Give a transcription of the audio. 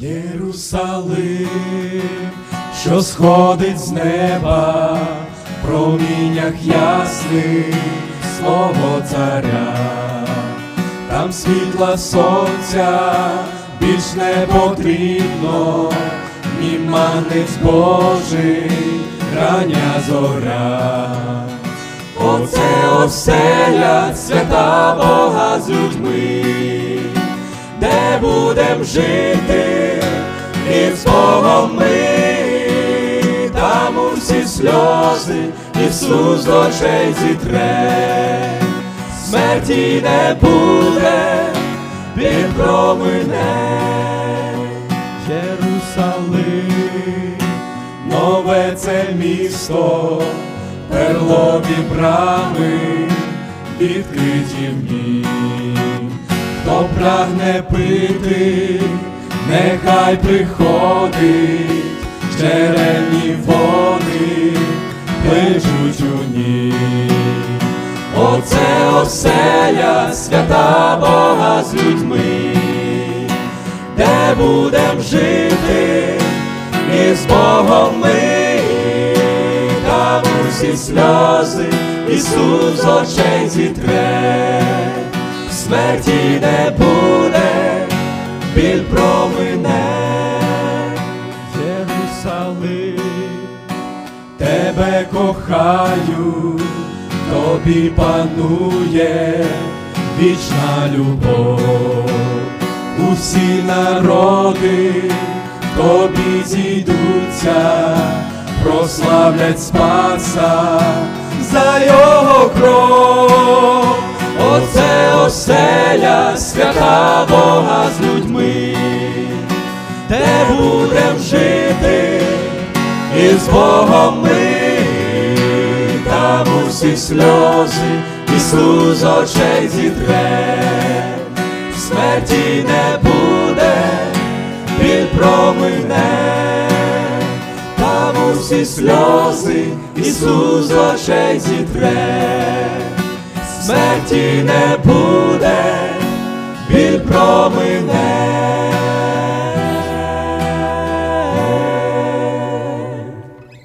Єрусалим, що сходить з неба, в проміннях ясних свого царя, там світла сонця більш не потрібно, ні манець Божий, рання зоря. Оце оселя свята Бога з людьми, де будем жити і з ми, там усі сльози Ісус з очей зітре, смерті не буде, він промине. Єрусалим, нове це місто, перлові брами відкриті в нім. Хто прагне пити, нехай приходить, джерельні води плечуть у ній. Оце оселя свята Бога з людьми, де будем жити і з Богом ми, там усі сльози Ісус очей зітре, смерті не буде, біль промине, Єрусалим, тебе кохаю, тобі панує вічна любов, усі народи тобі зійдуться, прославлять Спаса за його кров, оселя свята Бога з людьми, де будем жити? І з Богом ми, там усі сльози Ісус очей зітре, смерті не буде, біль промине, усі сльози Ісус очей зітре, смерті не буде, біль промине.